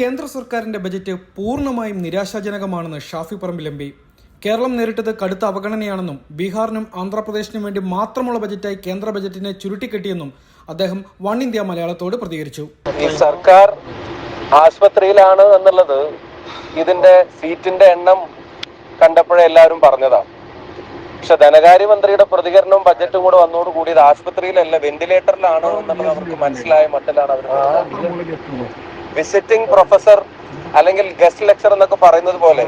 കേന്ദ്ര സർക്കാരിന്റെ ബജറ്റ് പൂർണമായും നിരാശാജനകമാണെന്ന് ഷാഫി പറമ്പിൽ എം പി. കേരളം നേരിട്ടത് കടുത്ത അവഗണനയാണെന്നും ബീഹാറിനും ആന്ധ്രാപ്രദേശിനും വേണ്ടി മാത്രമുള്ള ബജറ്റായി കേന്ദ്ര ബജറ്റിനെ ചുരുട്ടിക്കെട്ടിയെന്നും അദ്ദേഹം വൺ ഇന്ത്യ മലയാളത്തോട് പ്രതികരിച്ചു. ഈ സർക്കാർ ആശുപത്രിയിലാണ് എന്നുള്ളത് ഇതിന്റെ സീറ്റിന്റെ എണ്ണം കണ്ടപ്പോഴേ എല്ലാവരും പറഞ്ഞതാണ് പക്ഷെ ധനകാര്യമന്ത്രിയുടെ പ്രതികരണവും ബജറ്റും കൂടെ വന്നതോടുകൂടി ഇത് ആശുപത്രിയിലല്ല വെന്റിലേറ്ററിലാണ് എന്നുള്ളത് അവർക്ക് മനസ്സിലായ മട്ടിലാണ് അവർ വിസിറ്റിംഗ് പ്രൊഫസർ അല്ലെങ്കിൽ ഗസ്റ്റ് ലെക്ചർ എന്നൊക്കെ പറയുന്നത് പോലെ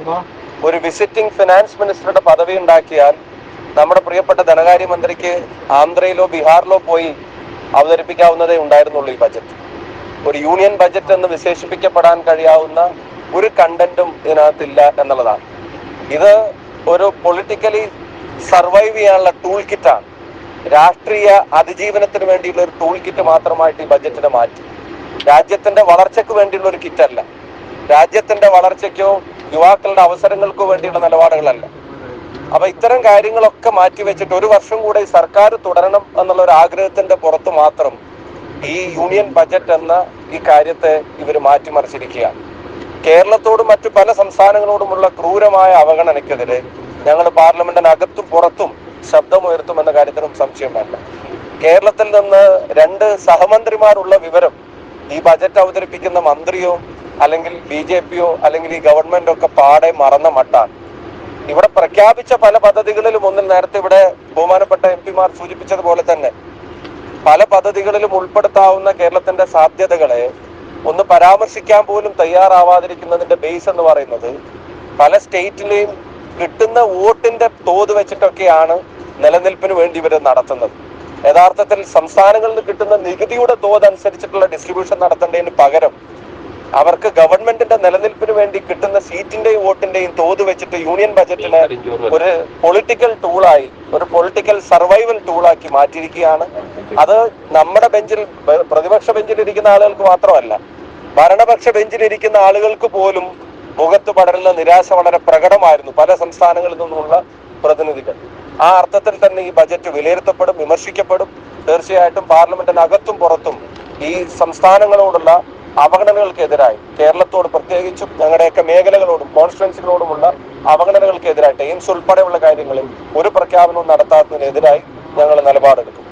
ഒരു വിസിറ്റിംഗ് ഫിനാൻസ് മിനിസ്റ്ററുടെ പദവി ഉണ്ടാക്കിയാൽ നമ്മുടെ പ്രിയപ്പെട്ട ധനകാര്യമന്ത്രിക്ക് ആന്ധ്രയിലോ ബീഹാറിലോ പോയി അവതരിപ്പിക്കാവുന്നതേ ഉണ്ടായിരുന്നുള്ളൂ ഈ ബജറ്റ് ഒരു യൂണിയൻ ബജറ്റ് എന്ന് വിശേഷിപ്പിക്കപ്പെടാൻ കഴിയാവുന്ന ഒരു കണ്ടന്റും ഇതിനകത്തില്ല എന്നുള്ളതാണ്. ഇത് ഒരു പൊളിറ്റിക്കലി സർവൈവ് ചെയ്യാനുള്ള ടൂൾ കിറ്റാണ് രാഷ്ട്രീയ അതിജീവനത്തിന് വേണ്ടിയുള്ള ഒരു ടൂൾ കിറ്റ് മാത്രമായിട്ട് ഈ ബജറ്റിനെ മാറ്റി. രാജ്യത്തിന്റെ വളർച്ചയ്ക്ക് വേണ്ടിയുള്ള ഒരു കിറ്റല്ല. രാജ്യത്തിന്റെ വളർച്ചയ്ക്കോ യുവാക്കളുടെ അവസരങ്ങൾക്കോ വേണ്ടിയുള്ള നിലപാടുകളല്ല. അപ്പൊ ഇത്തരം കാര്യങ്ങളൊക്കെ മാറ്റിവെച്ചിട്ട് ഒരു വർഷം കൂടെ ഈ സർക്കാർ തുടരണം എന്നുള്ള ഒരു ആഗ്രഹത്തിന്റെ പുറത്ത് മാത്രം ഈ യൂണിയൻ ബജറ്റ് എന്ന ഈ കാര്യത്തെ ഇവർ മാറ്റിമറിച്ചിരിക്കുകയാണ് കേരളത്തോടും മറ്റു പല സംസ്ഥാനങ്ങളോടുമുള്ള ക്രൂരമായ അവഗണനയ്ക്കെതിരെ ഞങ്ങൾ പാർലമെന്റിനകത്തും പുറത്തും ശബ്ദമുയർത്തും എന്ന കാര്യത്തിനും സംശയം വേണ്ട. കേരളത്തിൽ നിന്ന് രണ്ട് സഹമന്ത്രിമാരുള്ള വിവരം ഈ ബജറ്റ് അവതരിപ്പിക്കുന്ന മന്ത്രിയോ അല്ലെങ്കിൽ ബി ജെ പിയോ അല്ലെങ്കിൽ ഈ ഗവൺമെന്റോ ഒക്കെ പാടെ മറന്ന മട്ടാണ്. ഇവിടെ പ്രഖ്യാപിച്ച പല പദ്ധതികളിലും ഒന്നിൽ നേരത്തെ ഇവിടെ ബഹുമാനപ്പെട്ട എം പിമാർ സൂചിപ്പിച്ചതുപോലെ തന്നെ പല പദ്ധതികളിലും ഉൾപ്പെടുത്താവുന്ന കേരളത്തിന്റെ സാധ്യതകളെ ഒന്ന് പരാമർശിക്കാൻ പോലും തയ്യാറാവാതിരിക്കുന്നതിന്റെ ബേസ് എന്ന് പറയുന്നത് പല സ്റ്റേറ്റിലെയും കിട്ടുന്ന വോട്ടിന്റെ തോത് വെച്ചിട്ടൊക്കെയാണ് നിലനിൽപ്പിന് വേണ്ടി ഇവർ നടത്തുന്നത്. യഥാർത്ഥത്തിൽ സംസ്ഥാനങ്ങളിൽ നിന്ന് കിട്ടുന്ന നികുതിയുടെ തോത് അനുസരിച്ചിട്ടുള്ള ഡിസ്ട്രിബ്യൂഷൻ നടത്തേണ്ടതിന് പകരം അവർക്ക് ഗവൺമെന്റിന്റെ നിലനിൽപ്പിന് വേണ്ടി കിട്ടുന്ന സീറ്റിന്റെയും വോട്ടിന്റെയും തോത് വെച്ചിട്ട് യൂണിയൻ ബജറ്റിനെ ഒരു പൊളിറ്റിക്കൽ ടൂളായി ഒരു പൊളിറ്റിക്കൽ സർവൈവൽ ടൂളാക്കി മാറ്റിയിരിക്കുകയാണ്. അത് നമ്മുടെ ബെഞ്ചിൽ പ്രതിപക്ഷ ബെഞ്ചിൽ ഇരിക്കുന്ന ആളുകൾക്ക് മാത്രമല്ല ഭരണപക്ഷ ബെഞ്ചിൽ ഇരിക്കുന്ന ആളുകൾക്ക് പോലും മുഖത്ത് പടരുന്ന നിരാശ വളരെ പ്രകടമായിരുന്നു പല സംസ്ഥാനങ്ങളിൽ നിന്നുമുള്ള പ്രതിനിധികൾ. ആ അർത്ഥത്തിൽ തന്നെ ഈ ബജറ്റ് വിലയിരുത്തപ്പെടും വിമർശിക്കപ്പെടും. തീർച്ചയായിട്ടും പാർലമെന്റിനകത്തും പുറത്തും ഈ സംസ്ഥാനങ്ങളോടുള്ള അവഗണനകൾക്കെതിരായി കേരളത്തോട് പ്രത്യേകിച്ചും ഞങ്ങളുടെയൊക്കെ മേഖലകളോടും കോൺസ്റ്റിറ്റ്യൻസികളോടുമുള്ള അവഗണനകൾക്കെതിരായിട്ട് എയിംസ് ഉൾപ്പെടെയുള്ള കാര്യങ്ങളിൽ ഒരു പ്രഖ്യാപനവും നടത്താത്തതിനെതിരായി ഞങ്ങൾ നിലപാടെടുക്കും.